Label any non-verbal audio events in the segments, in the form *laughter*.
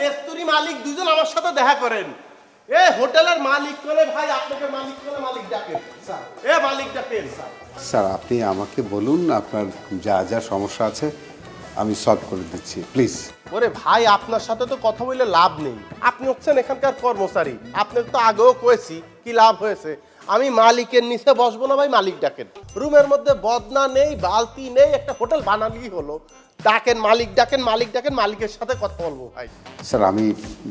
মেস্তুরি মালিক দুজন আমার সাথে দেখা করেন। এ হোটেলের মালিক করে ভাই আপনাকে মালিক করে মালিক ডাকেন স্যার। এ মালিক ডাকেন স্যার। স্যার আপনি আমাকে বলুন আপনার যা যা সমস্যা আছে আমি সলভ করে দিচ্ছি প্লিজ। ওরে ভাই আপনার সাথে তো কথা বলে লাভ নেই। আপনি হচ্ছেন এখানকার কর্মচারী। আপনার তো আগেও কয়েছি কি লাভ হয়েছে? আমি মালিকের নিচে বসবো না ভাই মালিক ডাকেন। রুমের মধ্যে বদনা নেই বালতি নেই একটা হোটেল বানালেই হলো। ডাকেন মালিক ডাকেন মালিক ডাকেন মালিকের সাথে কথা বলব ভাই। স্যার আমি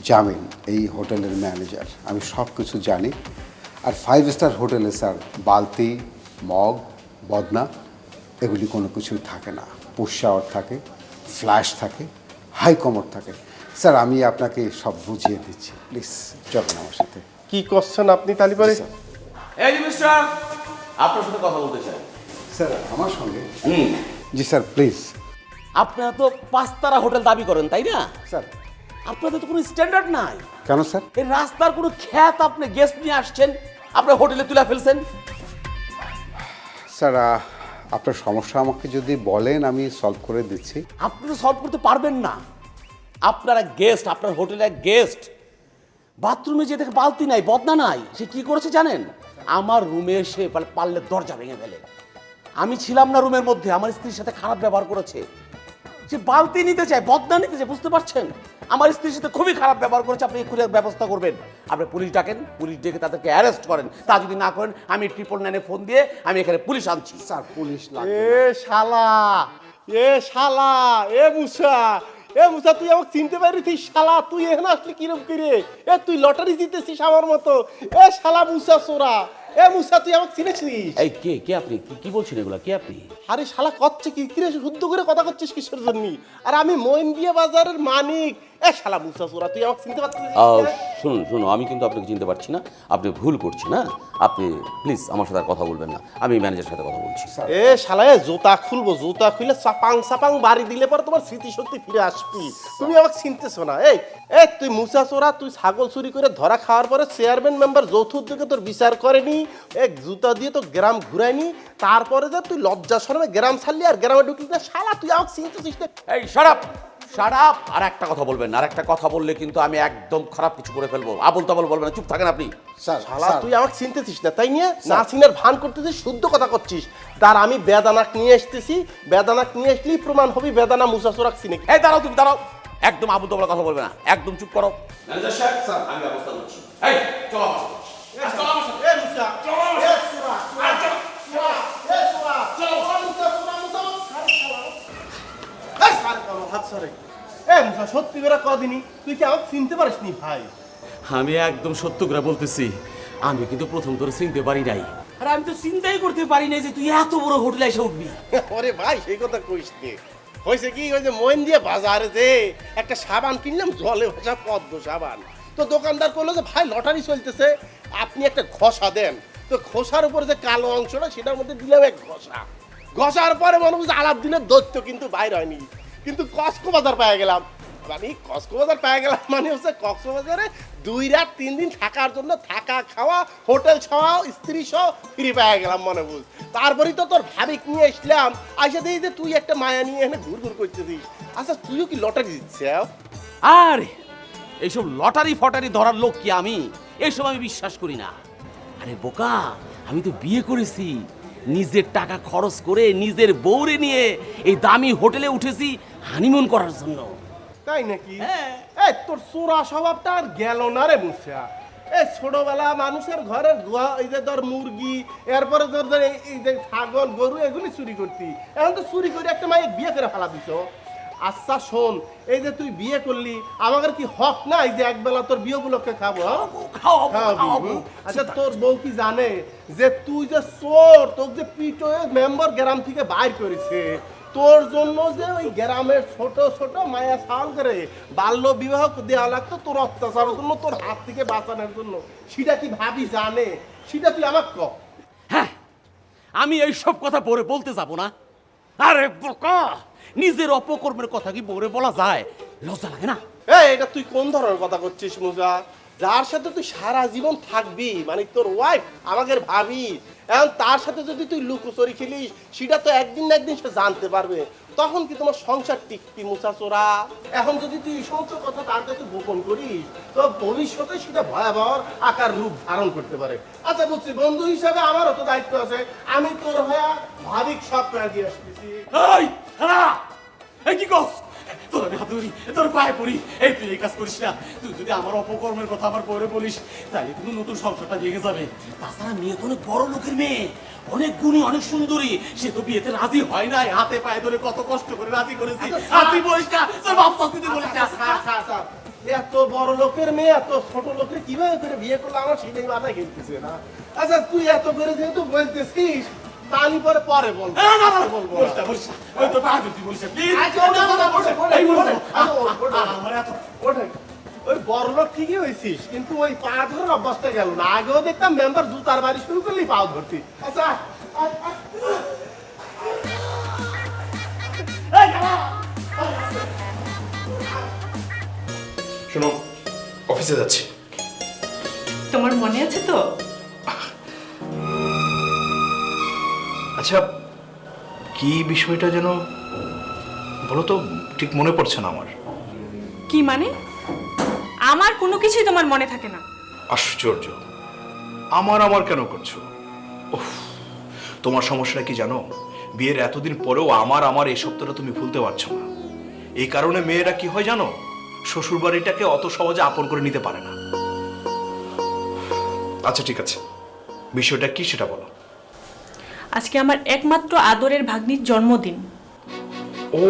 জামিন এই হোটেলের ম্যানেজার। আমি সব কিছু জানি। আর ফাইভ স্টার হোটেলে স্যার বালতি মগ বদনা এগুলি কোনো কিছু থাকে না। পুশ শাওয়ার থাকে ফ্ল্যাশ থাকে হাই কমর থাকে। স্যার আমি আপনাকে সব বুঝিয়ে দিচ্ছি। প্লিজ চলুন আমার সাথে। কি করছেন আপনি তালিবারে। এই যে মিস্টার আপনার সাথে কথা বলতে চাই। স্যার আমার সঙ্গে? হুম। জি স্যার প্লিজ। আপনারা তো পাঁচতারা হোটেল দাবি করেন তাই না? স্যার। আপনাদের তো কোনো স্ট্যান্ডার্ড নাই। কেন স্যার? এই রাস্তার কোনো খ্যাত আপনি গেস্ট নিয়ে আসছেন আপনার হোটেলে তুলে ফেলছেন। স্যার আপনার সমস্যা আমাকে যদি বলেন আমি সলভ করে দিচ্ছি। আপনি তো সলভ করতে পারবেন না। আপনারা গেস্ট আপনার হোটেলের গেস্ট বাথরুমে যে দেখে বালতি নাই বদনা নাই সে কি করেছে জানেন? আমার রুমে এসে পার- পারলে দরজা ভেঙে ফেলে। আমি ছিলাম না রুমের মধ্যে আমার স্ত্রীর সাথে খারাপ ব্যবহার করেছে। সে বালতি নিতে চায় বদনা নিতে চায় বুঝতে পারছেন? আমার স্ত্রীর সাথে খুবই খারাপ ব্যবহার করেছে আপনি এক্ষুনি ব্যবস্থা করবেন। আপনি পুলিশ ডাকেন পুলিশ ডেকে তাদেরকে অ্যারেস্ট করেন। তা যদি না করেন আমি ট্রিপল নাইনে ফোন দিয়ে আমি এখানে পুলিশ আনছি। স্যার পুলিশ এ শালা! এ শালা! এ মুসা! এ মুসা তুই আমাকে চিনতে পারিস শালা তুই এখানে আসলি কিরম করে? এ তুই লটারি জিতেছিস আমার মতো। এ শালা মুসা সোরা! এ মুসা তুই আমাকে চিনেছিস? এই কে কে আপনি? কি- কি বলছেন এগুলা? কে আপনি? আরে শালা করছে কি? কিরে শুদ্ধ করে কথা করছিস কিসের জন্য? আর আমি মইন্দিয়া বাজারের মানিক এ শালা মুসা সোরা তুই আমাকে চিনতে পারছিস শুনুন শুনুন আমি কিন্তু আপনাকে চিনতে পারছি না। আপনি ভুল করছেন না আপনি প্লিজ আমার সাথে আর কথা বলবেন না। আমি ম্যানেজারের সাথে কথা বলছি। এ শালা এ জুতা খুলবো জুতা খুলে চাপাং চাপাং বাড়ি দিলে পরে তোমার স্মৃতিশক্তি ফিরে আসবি। তুমি আমাকে চিনতেছো না। এই এই তুই মুসা চোরা তুই ছাগল চুরি করে ধরা খাওয়ার পরে চেয়ারম্যান মেম্বার যৌথ উদ্যোগে তোর বিচার করেনি। এক জুতা দিয়ে তো গ্রাম ঘুরায়নি। তারপরে যে তুই লজ্জা শরমে গ্রাম ছাড়লি আর গ্রামে ঢুকলি না শালা তুই আমাকে চিনতেছিস না। এই সারাপ সারাপ আর একটা কথা বলবেন আর একটা কথা বললে কিন্তু আমি একদম খারাপ কিছু করে ফেলব। আবল তাবল বলবেন না চুপ থাকেন আপনি। স্যার শালা তুই আমাকে চিনতেছিস না তাই নিয়ে না চিনার ভান করতেছিস শুদ্ধ কথা করছিস। তার আমি বেদানাক নিয়ে আসতেছি বেদানাক নিয়ে আসলেই প্রমাণ হবি বেদানা মুসা চোরাক চিনে এই দাঁড়াও তুমি দাঁড়াও। একদম আবল তাবল কথা বলবে না। একদম চুপ করো। আমি ব্যবস্থা করছি। এই চলো সাথে। চলো হাত সারে এ মুসা সত্যি করে কদিনই তুই কি আমাকে চিনতে পারিসনি ভাই? আমি একদম সত্য করে বলতেছি আমি কিন্তু প্রথম তোর চিনতে পারি নাই। আর আমি তো চিন্তাই করতে পারি নাই যে তুই এত বড় হোটেলে এসে উঠবি। ওরে ভাই সেই কথা কইস নে হয়েছে কি ওই যে মইন দিয়ে বাজারে যে একটা সাবান কিনলাম জলে ভাসা পদ্ম সাবান। তো দোকানদার করল যে ভাই লটারি চলতেছে আপনি একটা ঘষা দেন। তো ঘষার উপর যে কালো অংশটা সেটার মধ্যে দিলাম এক ঘষা। ঘষার পরে মনে হচ্ছে আলাপ দিনের দৈত্য কিন্তু বাইর হয়নি। কিন্তু কসকো বাজার পেয়ে গেলাম। মানে কসকো বাজার পেয়ে গেলাম মানে হচ্ছে কক্সবাজারে দুই রাত, তিন দিন থাকার জন্য থাকা, খাওয়া, হোটেল ছাওয়া স্ত্রী সহ ফ্রি পেয়ে গেলাম মনে বুঝ তারপরেই তো তোর ভাবিক নিয়ে আসলাম। আইসা দেখি যে তুই একটা মায়া নিয়ে এখানে ঘুর ঘুর করতেছিস। আচ্ছা তুইও কি লটারি দিচ্ছে আর, এইসব লটারি ফটারি ধরার লোক কি আমি? এইসব আমি বিশ্বাস করি না। আরে বোকা, আমি তো বিয়ে করেছি। নিজের টাকা খরচ করে নিজের বউরে নিয়ে এই দামি হোটেলে উঠেছি হানিমুন করার জন্য। তাই নাকি? হ্যাঁ। এই তোর চোরা স্বভাবটা আর গেল না রে মুসা। এই ছোটবেলা মানুষের ঘরের এই যে ধর মুরগি এরপরে ধর ধর এই- যে ছাগল গরু এগুলি চুরি করতি। এখন তো চুরি করে একটা মায়ের বিয়ে করে ফেলা দিছ আচ্ছা শোন এই যে তুই বিয়ে করলি আমাদের কি হক না এই যে একবেলা তোর বিয়ে উপলক্ষে খাব হ্যাঁ? খাওয়াবি, আচ্ছা তোর বউ কি জানে যে তুই যে চোর তোর যে পিটো মেম্বার গ্রাম থেকে বাইর করেছে তোর জন্য যে ওই গ্রামের ছোট ছোট মায়া সাল করে বাল্য বিবাহ দেওয়া লাগতো তোর অত্যাচারের জন্য তোর হাত থেকে বাঁচানোর জন্য। সেটা কি ভাবি জানে? সেটা তুই আমাকে ক। হ্যাঁ আমি এইসব কথা পরে বলতে যাব না। আরে বোকা নিজের অপকর্মের কথা কি পরে বলা যায়? লজ্জা লাগে না? এই এটা তুই কোন ধরনের কথা করছিস মুজা? যার সাথে তুই সারা জীবন থাকবি মানে তোর ওয়াইফ আমাদের ভাবি, এখন তার সাথে যদি তুই লুকোচুরি খেলিস, সেটা তো একদিন না একদিন সে জানতে পারবে। তখন কি তোমার সংসার টিকতি মুসাচোরা? এখন যদি তুই সমস্ত কথা তার কাছে গোপন করিস, তো ভবিষ্যতে সেটা ভয়াবহ আকার রূপ ধারণ করতে পারে। আচ্ছা বুঝছি, বন্ধু হিসাবে আমারও তো দায়িত্ব আছে। আমি তোর হয়ে ভাবিক সব প্রায় দিয়ে আসতেছি। এই কি কস তোর আমি হাত ধরি তোর পায়ে পড়ি। এই তুই এই কাজ করিস না। তুই যদি আমার অপকর্মের কথা আবার পরে বলিস তাহলে কিন্তু নতুন সংসারটা ভেঙে যাবে। তাছাড়া মেয়ে তো অনেক বড় লোকের মেয়ে। অনেক গুণী অনেক সুন্দরী। সে তো বিয়েতে রাজি হয় নাই। হাতে পায়ে ধরে কত কষ্ট করে রাজি করেছি। আর তুই বলিস না তোর বাপ বলিস না। এত বড় লোকের মেয়ে এত ছোট লোকের কীভাবে করে বিয়ে করলে? আমার সেটাই মাথায় খেলতেছে না। আচ্ছা তুই এত করে যেহেতু বলতেছিস পরে পরে বলব। বলব। ওই। ওই ঠিকই হয়েছিস কিন্তু ওই পা ধরার অভ্যাসটা গেল না। আগেও দেখতাম মেম্বার জুতার বাড়ি শুরু করলেই পাও ধরতি আচ্ছা। শোনো অফিসে যাচ্ছি। তোমার মনে আছে তো? আচ্ছা কি বিষয়টা যেন বলো তো ঠিক মনে পড়ছে না আমার। কি মানে? আমার কোনো কিছুই তোমার মনে থাকে না। আশ্চর্য। আমার আমার কেন করছ? উফ, তোমার সমস্যাটা কি জানো? বিয়ের এতদিন পরেও আমার আমার এই সপ্তাহটা তুমি ভুলতে পারছ না। এই কারণে মেয়েরা কি হয় জানো? শ্বশুর বাড়িটাকে অত সহজে আপন করে নিতে পারে না। আচ্ছা ঠিক আছে। বিষয়টা কি সেটা বলো। আজকে আমার একমাত্র আদরের ভাগ্নির জন্মদিন। ও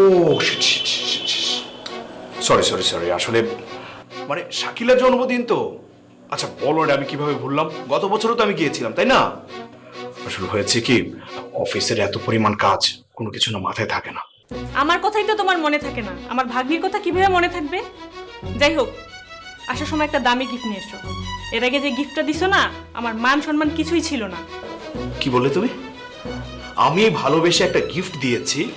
সরি সরি সরি আসলে মানে শাকিলার জন্মদিন তো। আচ্ছা বলো আমি কীভাবে ভুললাম? গত বছরও তো আমি গিয়েছিলাম তাই না? আসলে হয়েছে কি অফিসের এত পরিমাণ কাজ কোনো কিছু না মাথায় থাকে না। আমার কথাই তো তোমার মনে থাকে না। আমার ভাগ্নির কথা কীভাবে মনে থাকবে? যাই হোক আসার সময় একটা দামি গিফট নিয়ে এসো। এর আগে যে গিফটটা দিছো না আমার মান সম্মান কিছুই ছিল না। কি বললে তুমি? আমি ভালোবেসে একটা গিফট দিয়েছি,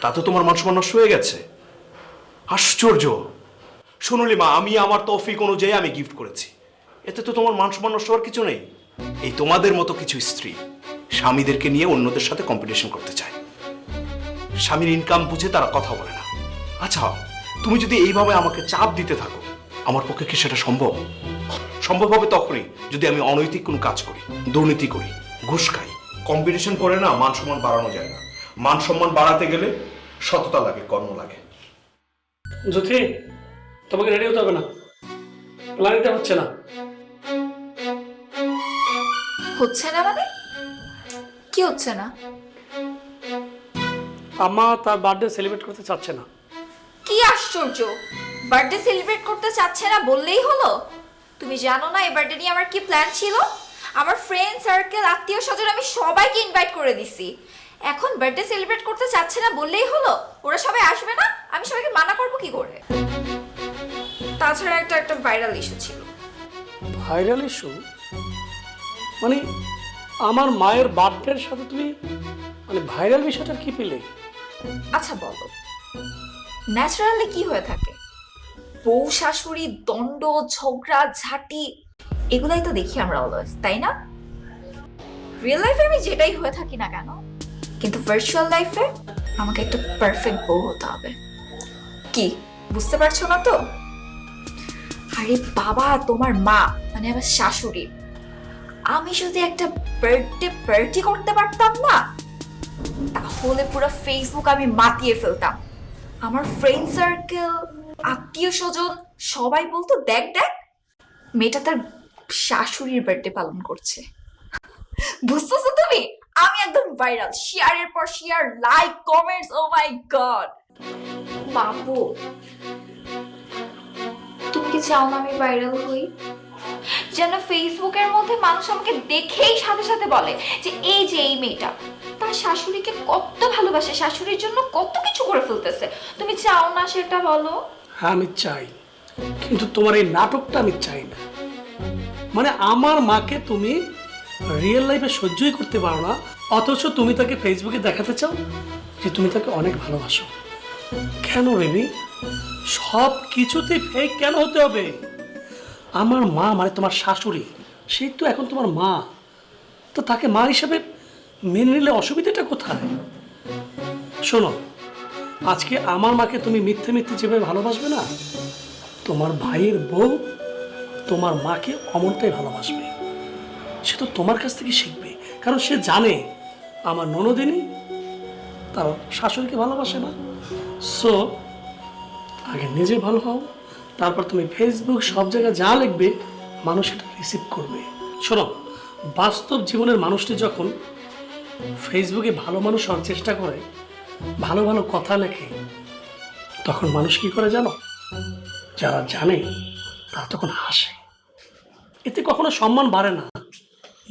তাতে তোমার মান সম্মান নষ্ট হয়ে গেছে। আশ্চর্য! শুনুলি মা, আমি আমার তৌফিক অনুযায়ী আমি গিফট করেছি। এতে তো তোমার মান সম্মান নষ্ট হওয়ার কিছু নেই। এই তোমাদের মতো কিছু স্ত্রী স্বামীদেরকে নিয়ে অন্যদের সাথে কম্পিটিশন করতে চায়। স্বামীর ইনকাম বুঝে তারা কথা বলে না। আচ্ছা তুমি যদি এইভাবে আমাকে চাপ দিতে থাকো, আমার পক্ষে কি সেটা সম্ভব? সম্ভব হবে তখনই যদি আমি অনৈতিক কোনো কাজ করি, দুর্নীতি করি, ঘুষ খাই। কম্পিটিশন করে না মান সম্মান বাড়ানো যায় না। মান সম্মান বাড়াতে গেলে সততা লাগে কর্ম লাগে। জ্যোতি তোমাকে রেডি হতে হবে না। প্ল্যানিংটা হচ্ছে না। হচ্ছে না মানে? কি হচ্ছে না? আম্মা তার বার্থডে সেলিব্রেট করতে চাচ্ছে না। কি আশ্চর্য! বার্থডে সেলিব্রেট করতে চাচ্ছে না বললেই হলো? তুমি জানো না এই বার্থডে নিয়ে আমার কি প্ল্যান ছিল? আমার ফ্রেন্ড সার্কেল আত্মীয় স্বজন আমি সবাইকে ইনভাইট করে দিছি। এখন বার্থডে সেলিব্রেট করতে চাচ্ছে না বললেই হলো ওরা সবাই আসবে না আমি সবাইকে মানা করব কি করে? তাছাড়া একটা একটা ভাইরাল ইস্যু ছিল। ভাইরাল ইস্যু মানে আমার মায়ের বার্থডের সাথে তুমি মানে ভাইরাল বিষয়টা কি পেলে? আচ্ছা বলো। ন্যাচারালি কি হয়ে থাকে? বউ শাশুড়ি দণ্ড ঝগড়া ঝাঁটি এগুলাই তো দেখি আমরা অলওয়েজ তাই না? রিয়েল লাইফে আমি যেটাই হয়ে থাকি না কেন, কিন্তু ভার্চুয়াল লাইফে আমাকে একটা পারফেক্ট বউ হতে হবে। কি, বুঝতে পারছ না তো? আরে বাবা, তোমার মা মানে আমার শাশুড়ি। আমি যদি একটা বার্থডে পার্টি করতে পারতাম না, তাহলে পুরো ফেসবুক আমি মাতিয়ে ফেলতাম। আমার ফ্রেন্ড সার্কেল আত্মীয় স্বজন সবাই বলতো, দেখ দেখ, মেয়েটা তার শাশুড়ির বার্থডে পালন করছে। বুঝতেছো তুমি? আমি একদম ভাইরাল শেয়ারের পর share like comments oh my god বাবু তুমি কি চাও না আমি ভাইরাল হই? যেন ফেসবুকের মধ্যে মানুষ আমাকে দেখেই সাথে সাথে বলে যে, এই যে এই মেয়েটা, তার শাশুড়িকে কত ভালোবাসে, শাশুড়ির জন্য কত কিছু করে ফেলতেছে। তুমি চাও না সেটা বলো? হ্যাঁ আমি চাই। কিন্তু তোমার এই নাটকটা আমি চাই না। মানে আমার মাকে তুমি রিয়েল লাইফে সহ্যই করতে পারো না, অথচ তুমি তাকে ফেসবুকে দেখাতে চাও যে তুমি তাকে অনেক ভালোবাসো। কেন রেবি সব কিছুতে ফেক কেন হতে হবে? আমার মা মানে তোমার শাশুড়ি সেই তো এখন তোমার মা। তো তাকে মা হিসেবে মেনে নিলে অসুবিধাটা কোথায়? শোনো, আজকে আমার মাকে তুমি মিথ্যে মিথ্যে যেভাবে ভালোবাসবে না, তোমার ভাইয়ের বউ তোমার মাকে অমনটাই ভালোবাসবে। সে তো তোমার কাছ থেকে শিখবে। কারণ সে জানে, আমার ননদিনী তার শাশুড়িকে ভালোবাসে না। সো আগে নিজে ভালো হও, তারপর তুমি ফেসবুক সব জায়গায় যা লিখবে, মানুষ সেটা রিসিভ করবে। শোনো, বাস্তব জীবনের মানুষটি যখন ফেসবুকে ভালো মানুষ হওয়ার চেষ্টা করে, ভালো ভালো কথা লেখে, তখন মানুষ কি করে জানো? যারা জানে তারা তখন হাসে। এতে কখনো সম্মান বাড়ে না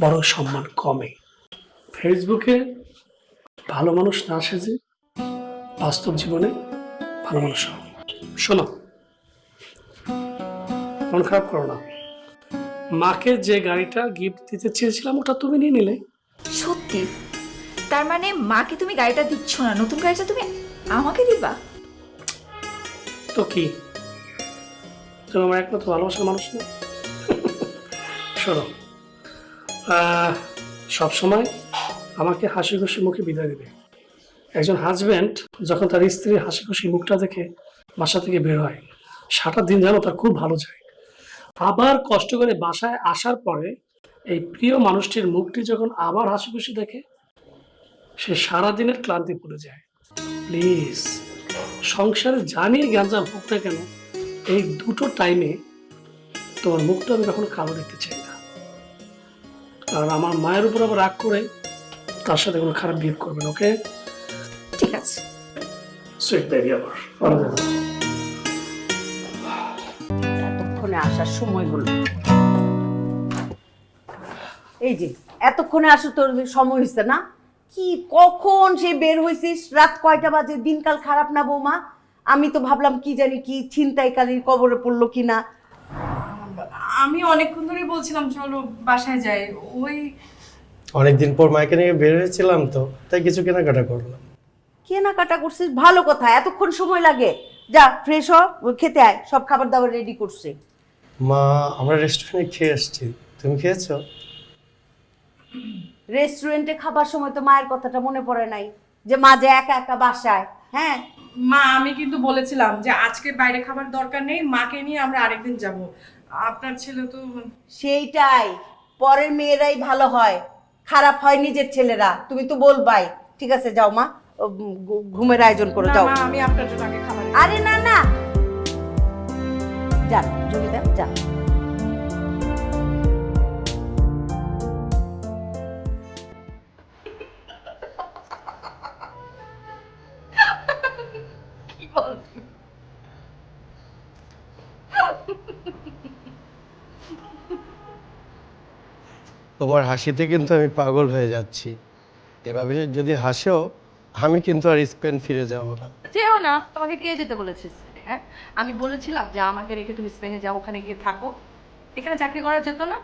বড় সম্মান কমে। ফেসবুকে ভালো মানুষ না সেজে বাস্তব জীবনে ভালো মানুষ হও। শোনো মন খারাপ করো না। মাকে যে গাড়িটা গিফট দিতে চেয়েছিলাম ওটা তুমি নিয়ে নিলে। সত্যি? তার মানে মাকে তুমি গাড়িটা দিচ্ছ না নতুন গাড়িটা তুমি আমাকে দিবা? তো কি? তুমি আমার একমাত্র ভালোবাসার মানুষ না? শোনো আহ, সবসময় আমাকে হাসি খুশি মুখে বিদায় দেবে। একজন হাজব্যান্ড যখন তার স্ত্রীর হাসি খুশি মুখটা দেখে বাসা থেকে বের হয় সারাটা দিন যেন তার খুব ভালো যায়। আবার কষ্ট করে বাসায় আসার পরে এই প্রিয় মানুষটির মুখটি যখন আবার হাসি খুশি দেখে সে সারা দিনের ক্লান্তি ভুলে যায়। প্লিজ সংসারে জানিয়ে গ্যাঞ্জাম হোক না কেন এই দুটো টাইমে তোমার মুখটা আমি কখনো কালো দেখতে চাই না। কারণ আমার মায়ের উপর আবার রাগ করে তার সাথে কোনো খারাপ বিহেভ করবেন ওকে ঠিক আছে। সুইট বেবি আবার। এতক্ষণে আসার সময় হলো এই যে এতক্ষণে আসো তোর সময় হয়েছে না? কি কখন সে বের হয়েছিস রাত কয়টা বাজে? দিনকাল খারাপ না বৌমা? আমি তো ভাবলাম কি জানি কি ছিনতাইকারীর কবরে পড়ল কি না আমি অনেকক্ষণ ধরেই বলছিলাম চলো বাসায় যাই। ওই অনেকদিন পর মাকে নিয়ে বের হয়েছিলাম তো তাই কিছু কেনাকাটা করলাম। কেনাকাটা করছিস? ভালো কথা এতক্ষণ সময় লাগে। যা ফ্রেশ হ খেতে আয় সব খাবার দাবার রেডি করছে। মা আমরা রেস্টুরেন্টে খেয়ে এসেছি তুমি খেয়েছো? রেস্টুরেন্টে খাবার সময় তো মায়ের কথাটা মনে পড়ে নাই যে মা যে একা একা বাসায় হ্যাঁ? মা আমি কিন্তু বলেছিলাম যে আজকে বাইরে খাবার দরকার নেই মাকে নিয়ে আমরা আরেকদিন যাব। আপনার ছেলে তো সেইটাই পরের মেয়েরাই ভালো হয় খারাপ হয় নিজের ছেলেরা তুমি তো বলবাই। ঠিক আছে যাও মা ঘুমের আয়োজন করো যাও। মা আমি আপনার জন্য আগে খাবার আরে না না। যান জমিদা যা তোমার হাসিতে কিন্তু আমি পাগল হয়ে যাচ্ছি। এভাবে যদি হাসো আমি কিন্তু আর স্পেন ফিরে যাব না। যেও না তোমাকে কে যেতে বলেছে? হ্যাঁ? আমি বলেছিলাম যে আমাকে রেখে তুমি স্পেনে যাও ওখানে গিয়ে থাকো। এখানে চাকরি করা যেত না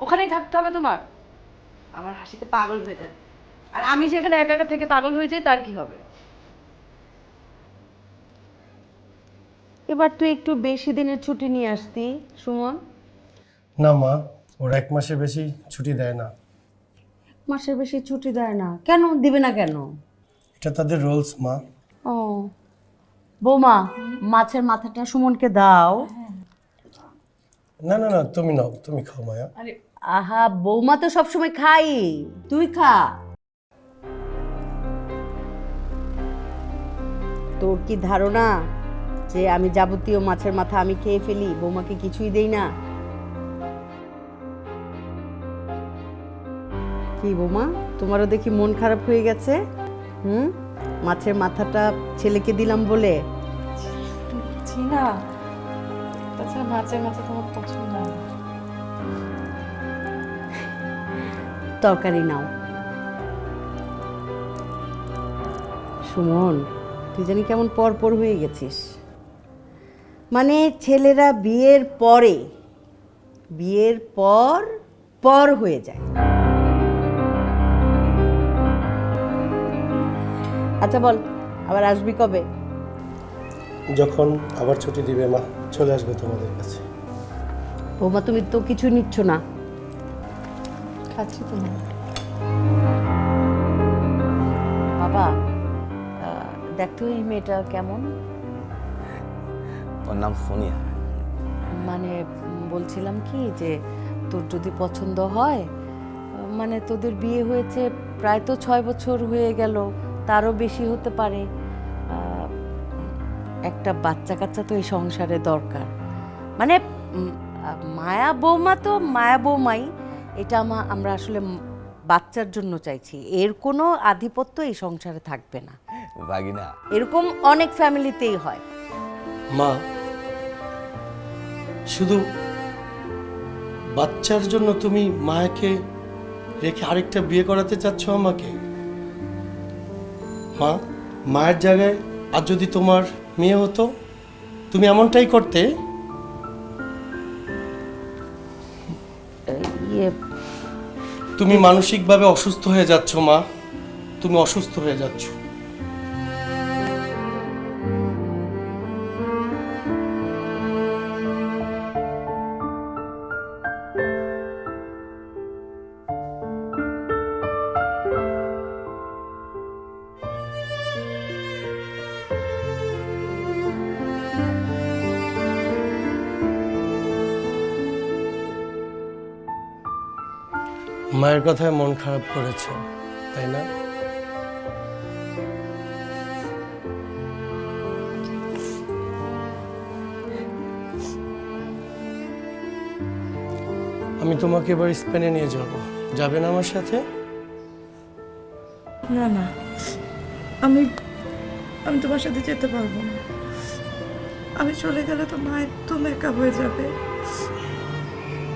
ওখানেই থাকতে হবে তোমার। আমার হাসিতে পাগল হয়ে যায়। আর আমি যেখানে একা একা থেকে পাগল হয়ে যাই তার কি হবে? এবার তুই একটু বেশি দিনের ছুটি নিয়ে আসতি সুমন। না মা ওর এক মাসের বেশি ছুটি দেয় না। মাসের বেশি ছুটি দেয় না। কেন? দিবে না কেন? এটা তাদের রোলস মা। ও। বৌমা মাছের মাথাটা সুমনকে দাও। না না না তুমি নাও তুমি খাও মায়া। আহা বৌমা তো সবসময় খাই। তুই খা। তোর কি ধারণা যে আমি যাবতীয় মাছের মাথা আমি খেয়ে ফেলি? বৌমাকে কিছুই দেই না। কি বোমা? তোমারও দেখি মন খারাপ হয়ে গেছে? হুম? মাছের মাথাটা ছেলেকে দিলাম বলে। না তাছাড়া মাছের মাথা তোমার পছন্দ না। তরকারি নাও। সুমন তুই জানি কেমন পর পর হয়ে গেছিস। মানে ছেলেরা বিয়ের পরে বিয়ের পর পর হয়ে যায়। আচ্ছা বল আবার আসবি কবে? যখন আবার ছুটি দিবে মা চলে আসবে তোমাদের কাছে। বৌমা তুমি তো কিছু নিচ্ছ না। খাচ্ছি তো বাবা আহ, দেখ তো এই মেয়েটা কেমন। ওর নাম সোনিয়া। মানে উম, বলছিলাম কি যে তোর যদি পছন্দ হয় আহ, মানে তোদের বিয়ে হয়েছে প্রায় তো ছয় বছর হয়ে গেল। তারও বেশি হতে পারে একটা বাচ্চা কাচ্চা তো এই সংসারে দরকার। মানে মায়া বৌমা তো মায়া বৌমাই এটা আমা- আমরা আসলে বাচ্চার জন্য চাইছি। এর কোনো আধিপত্য এই সংসারে থাকবে না। বাগিনা এরকম অনেক ফ্যামিলিতেই হয়। মা শুধু বাচ্চার জন্য তুমি মায়াকে রেখে আরেকটা বিয়ে করাতে চাচ্ছ আমাকে? মা মায়ের জায়গায় আর যদি তোমার মেয়ে হতো তুমি এমনটাই করতে? ইয়ে। তুমি মানসিকভাবে অসুস্থ হয়ে যাচ্ছ মা। তুমি অসুস্থ হয়ে যাচ্ছ। মায়ের কথায় মন খারাপ করেছ, তাই না? আমি তোমাকে এবার স্পেনে নিয়ে যাব। যাবে না আমার সাথে? না না। আমি আমি তোমার সাথে যেতে পারব না। আমি চলে গেলে তো মা একদম একা হয়ে যাবে।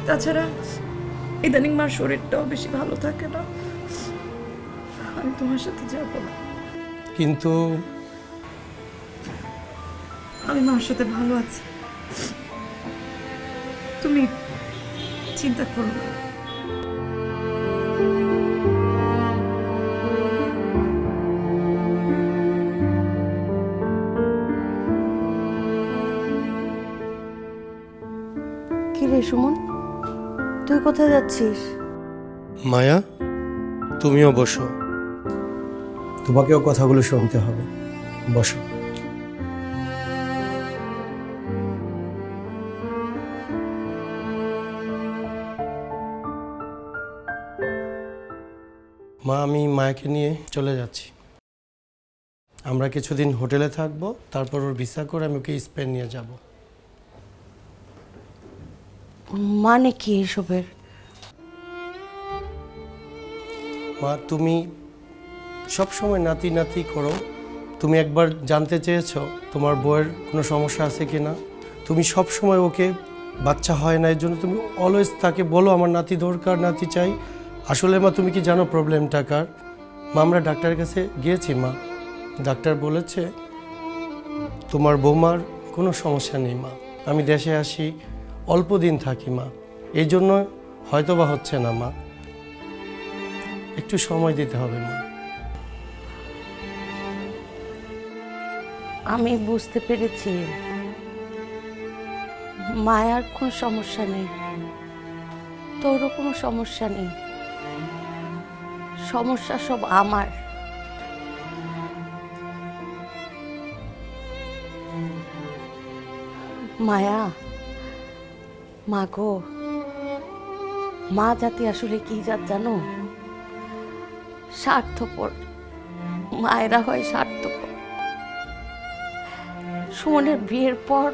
তাছাড়া ইদানিং মার শরীরটাও বেশি ভালো থাকে না। আমি তোমার সাথে যাব না। কিন্তু আমি মার সাথে ভালো আছি। তুমি চিন্তা করো না। কি রে সুমন? কোথায় যাচ্ছিস? মায়া তুমিও বসো। তোমাকেও কথাগুলো শুনতে হবে। বসো। মা আমি মায়াকে নিয়ে চলে যাচ্ছি। আমরা কিছুদিন হোটেলে থাকব তারপর ওর ভিসা করে আমি ওকে স্পেন নিয়ে যাব। মানে কি এসবের? মা, তুমি সব সময় নাতি নাতি করো। তুমি একবার জানতে চেয়েছো তোমার বউয়ের কোনো সমস্যা আছে কি না তুমি সব সময় ওকে বাচ্চা হয় না এর জন্য তুমি অলওয়েজ তাকে বলো, আমার নাতি দরকার, নাতি চাই। আসলে মা, তুমি কি জানো প্রবলেমটা কার? মা, আমরা ডাক্তারের কাছে গিয়েছি মা। ডাক্তার বলেছে, তোমার বৌমার কোনো সমস্যা নেই মা। আমি দেশে আসি, অল্প দিন থাকি মা। এই জন্য হয়তো বা হচ্ছে না মা। একটু সময় দিতে হবে মা। আমি বুঝতে পেরেছি। মায়ার কোনো সমস্যা নেই। তোরও কোনো সমস্যা নেই। সমস্যা সব আমার। মায়া, মা গো, মা জাতি আসলে কি জাত জানো? স্বার্থপর, মায়েরা হয় স্বার্থপর। সুমনের বিয়ের পর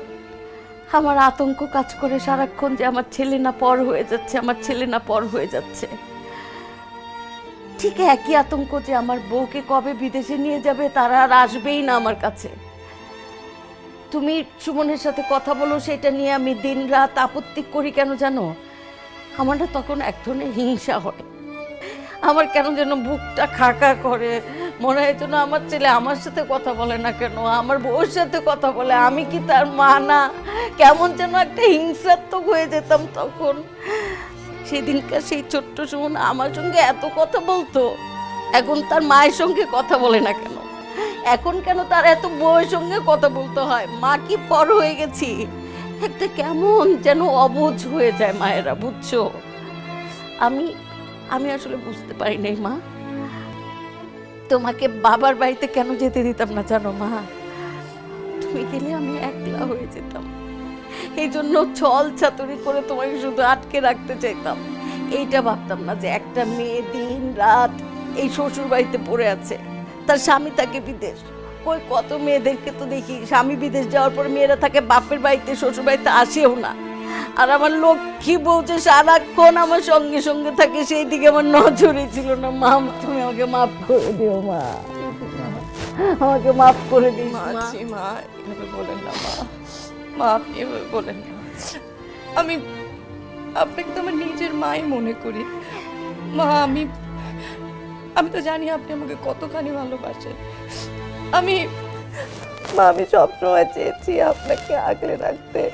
আমার আতঙ্ক কাজ করে সারাক্ষণ যে আমার ছেলে না পর হয়ে যাচ্ছে, আমার ছেলে না পর হয়ে যাচ্ছে। ঠিক একই আতঙ্ক যে আমার বউকে কবে বিদেশে নিয়ে যাবে তারা আর আসবেই না আমার কাছে। তুমি সুমনের সাথে কথা বলো, সেটা নিয়ে আমি দিন রাত আপত্তি করি কেন জানো? আমার না তখন এক ধরনের হিংসা হয়। আমার কেন যেন বুকটা খাকা করে? মনে হয় যেন আমার ছেলে আমার সাথে কথা বলে না কেন? আমার বউর সাথে কথা বলে, আমি কি তার মা না? কেমন যেন একটা হিংসাত্মক হয়ে যেতাম তখন। সেদিনকার সেই ছোট্ট সুমন আমার সঙ্গে এত কথা বলতো, এখন তার মায়ের সঙ্গে কথা বলে না কেন? এখন কেন তার এত বউয়ের সঙ্গে কথা বলতে হয়? মা কি পর হয়ে গেছি? একটা কেমন যেন অবুঝ হয়ে যায় মায়েরা, বুঝছ? আমি আমি আসলে বুঝতে পারি নাই, মা। তোমাকে বাবার বাড়িতে কেন যেতে দিতাম না জানো, মা? তুমি গেলে আমি একলা হয়ে যেতাম। এই জন্য ছল ছাতুরি করে তোমাকে শুধু আটকে রাখতে চাইতাম। এইটা ভাবতাম না যে একটা মেয়ে দিন রাত এই শ্বশুর বাড়িতে পড়ে আছে। তার স্বামী থাকে বিদেশ। কই কত মেয়েদেরকে তো দেখি, স্বামী বিদেশ যাওয়ার পর মেয়েরা থাকে বাপের বাড়িতে শ্বশুর বাড়িতে আসেও না। আর আমার লক্ষ্মী বউ যে সারাক্ষণ আমার সঙ্গে সঙ্গে থাকে, সেই দিকে আমার নজরই ছিল না। মা, তুমি আমাকে মাফ করে দিও, মা। আমাকে মাফ করে দিস, মা। মা এভাবে বলেন না, মা। মা, আপনি এভাবে বলেন না। আমি, আপনাকে তো আমার নিজের মাই মনে করি। মা, আমি আমি তো জানি আপনি আমাকে কতখানি ভালোবাসেন। আমি, মা, আমি সবসময় চেয়েছি আপনাকে আগলে রাখতে।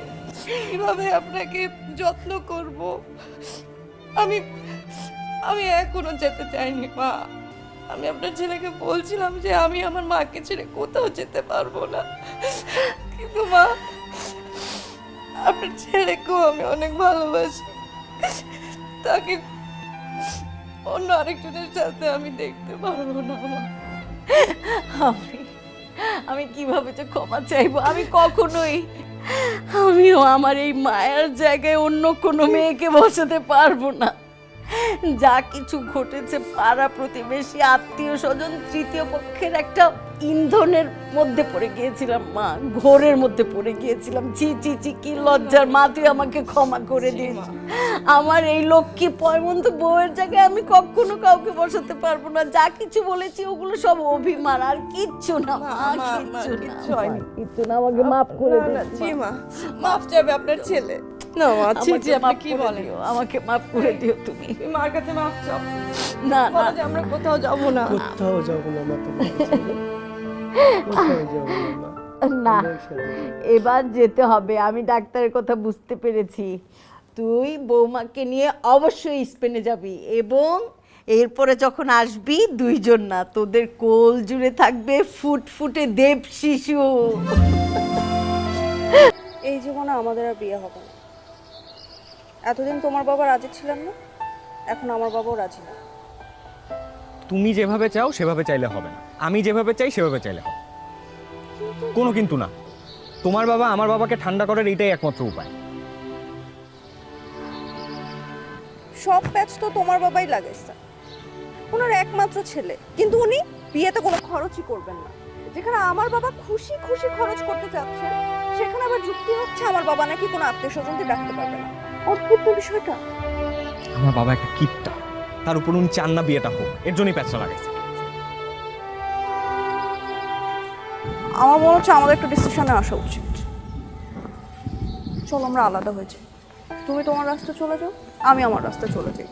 কীভাবে আপনাকে যত্ন করব? আমি আমি এখনও যেতে চাইনি, মা। আমি আপনার ছেলেকে বলছিলাম যে আমি আমার মাকে ছেড়ে কোথাও যেতে পারব না। কিন্তু মা, আপনার ছেলেকেও আমি অনেক ভালোবাসি। তাকে অন্য আরেকজনের সাথে আমি দেখতে পারব না, মা। আমি আমি কীভাবে যে ক্ষমা চাইব? আমি কখনোই আমিও আমার এই মায়ের জায়গায় অন্য কোনো মেয়েকে বসাতে পারব না। যা কিছু ঘটেছে পাড়া প্রতিবেশী আত্মীয় স্বজন তৃতীয় পক্ষের একটা ইন্ধনের মধ্যে পড়ে গিয়েছিলাম মা। ঘোরের মধ্যে পড়ে গিয়েছিলাম। চি চি চি কি লজ্জার। মা তুই আমাকে ক্ষমা করে দিস। আমার এই লক্ষ্মী পয়মন্ত বউয়ের জায়গায় আমি কখনো কাউকে বসাতে পারব না। যা কিছু বলেছি ওগুলো সব অভিমান। আর কিচ্ছু না মা কিচ্ছু না। কিচ্ছু না আমাকে মাফ করে দিস মা। মা। মাফ চাইবে আপনার ছেলে। না মা ছি ছি আপনি কি বলেন? আমাকে মাফ করে দিও তুমি। তুমি মার কাছে মাফ চাও। না না। আমরা কোথাও যাব না। কোথাও যাব না মা কোথাও যাব না না এবার যেতে হবে আমি ডাক্তারের কথা বুঝতে পেরেছি। তুই বৌমাকে নিয়ে অবশ্যই স্পেনে যাবি এবং এরপরে যখন আসবি দুইজন না তোদের কোল জুড়ে থাকবে ফুটফুটে দেব শিশু। এই জীবনে আমাদের আর বিয়ে হবে না। এতদিন তোমার বাবা রাজি ছিলেন না? এখন আমার বাবাও রাজি না। তুমি যেভাবে চাও সেভাবে চাইলে হবে না। আমি যেভাবে চাই সেভাবে চাইলে হবে। কোনো কিন্তু না। তোমার বাবা আমার বাবাকে ঠান্ডা করার এটাই একমাত্র উপায়। সব প্যাচ তো তোমার বাবাই লাগাইছে ওনার একমাত্র ছেলে। কিন্তু উনি বিয়েতে কোনো খরচই করবেন না। যেখানে আমার বাবা খুশি খুশি খরচ করতে চাচ্ছে সেখানে আবার যুক্তি হচ্ছে আমার বাবা নাকি কোনো আত্মীয় স্বজনকে ডাকতে পারবে না। অদ্ভুত না বিষয়টা? আমার বাবা একটা কিপটা। তার উপর উনি চান না বিয়েটা হোক। এর জন্যই প্যাচটা লাগাইছে। আমার মনে হচ্ছে আমাদের একটা ডিসিশনে আসা উচিত। চলো আমরা আলাদা হয়ে যাই। তুমি তোমার রাস্তা চলে যাও আমি আমার রাস্তা চলে যাই।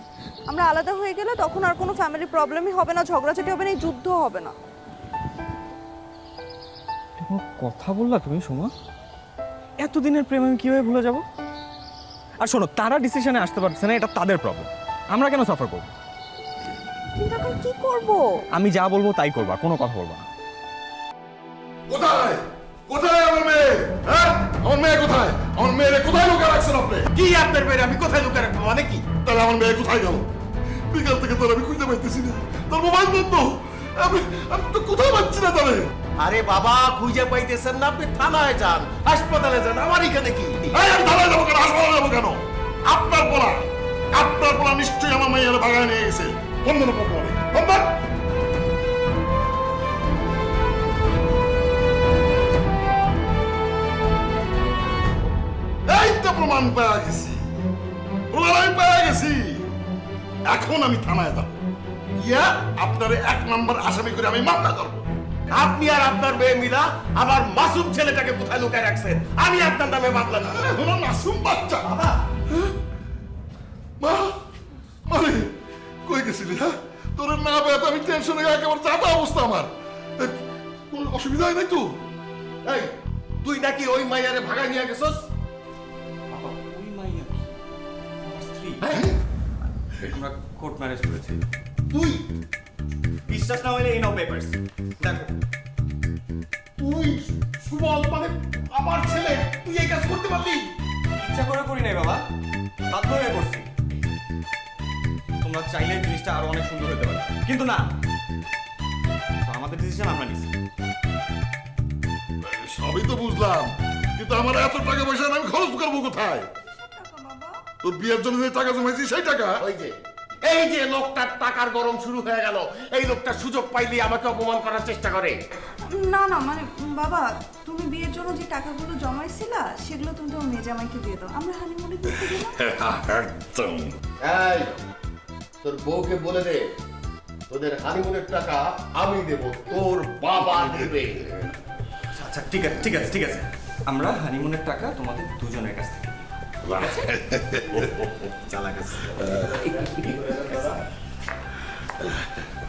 আমরা আলাদা হয়ে গেলে তখন আর কোনো ফ্যামিলি প্রবলেমই হবে না ঝগড়াঝাটি হবে না এই যুদ্ধ হবে না। কথা বললা তুমি সোমা। এতদিনের প্রেম আমি কীভাবে ভুলে যাব? আর শোনো তারা ডিসিশনে আসতে পারছে না এটা তাদের প্রবলেম আমরা কেন সাফার করব? কিন্তু এখন কি করব? আমি যা বলব তাই করবা কোনো কথা বলব না। কোথায়? কোথায় আমার মেয়ে? হ্যাঁ? আমার মেয়ে কোথায়? আমার মেয়েরে কোথায় লুকিয়ে রাখছেন আপনি? কি আপনার মেয়ে আমি কোথায় লুকে রাখব? মানে কি? তাহলে আমার মেয়ে কোথায় গেল? বিকাল থেকে তোর আমি খুঁজে পাইতেছি না। তোর মোবাইল বন্ধ। আমি আমি তো কোথাও পাচ্ছি না তাহলে আরে বাবা, খুঁজে পাইতেছেন না আপনি থানায় যান, হাসপাতালে যান, আমার এখানে কি? আমি থানায় যাব কেন? হাসপাতালে যাব কেন? আপনার বলা আপনার বলা নিশ্চয়ই আমার মেয়ের বাগায় নিয়ে গেছে। বন্ধন বন্ধন বন্ধন এই তো প্রমাণ পাওয়া গেছি। প্রমাণ আমি পাওয়া গেছি। এখন আমি থানায় যাব। ইয়া আপনার এক নম্বর আসামি করে আমি মামলা করব। আপনি আর আপনার মেয়ে মিলা আমার মাসুম ছেলেটাকে কোথায় লুকায় রাখছেন? আমি আপনার নামে মামলা হলো মাসুম বাচ্চা। বাবা। মা আরে কই গেছিলি হ্যাঁ? তোর না পেয়ে আমি টেনশনে একেবারে চাপা অবস্থা আমার। কোনো অসুবিধা হয় নাই তো? এই তুই নাকি ওই মাইয়ারে ভাগায় নিয়ে গেছস? হ্যাঁ? আমরা কোর্ট ম্যারেজ করেছি। তুই? বিশ্বাস না হলে এই নাও পেপারস দেখো। তুই সুবল মানে আমার ছেলে তুই এই কাজ করতে পারলি? ইচ্ছা করে করি নাই বাবা। বাধ্য হয়ে করছি। তোমরা চাইলে জিনিসটা আরও অনেক সুন্দর হতে পারে। কিন্তু না। আমাদের ডিসিশন আমরা নিছি। সবই তো বুঝলাম। কিন্তু আমার এত টাকা পয়সা আমি খরচ করব কোথায়? তোর বিয়ের জন্য যে টাকা জমাইছি সেই টাকা? ওই যে। এই যে লোকটার টাকার গরম শুরু হয়ে গেল এই লোকটা সুযোগ পাইলে আমাকে অপমান করার চেষ্টা করে। না না মানে বাবা তুমি বিয়ের জন্য যে টাকাগুলো জমাইছিলা সেগুলো তুমি তোমার মেয়ে জামাইকে দিয়ে দাও। আমরা হানিমুনে ঘুরতে গেলাম। *laughs* একদম। এই তোর বউকে বলে দে তোদের হানিমুনের টাকা আমি দেব তোর বাবা দেবে। আচ্ছা ঠিক আছে ঠিক আছে ঠিক আছে। আমরা হানিমুনের টাকা তোমাদের দুজনের কাছ থেকে চালাক আছে *laughs* *laughs* *laughs*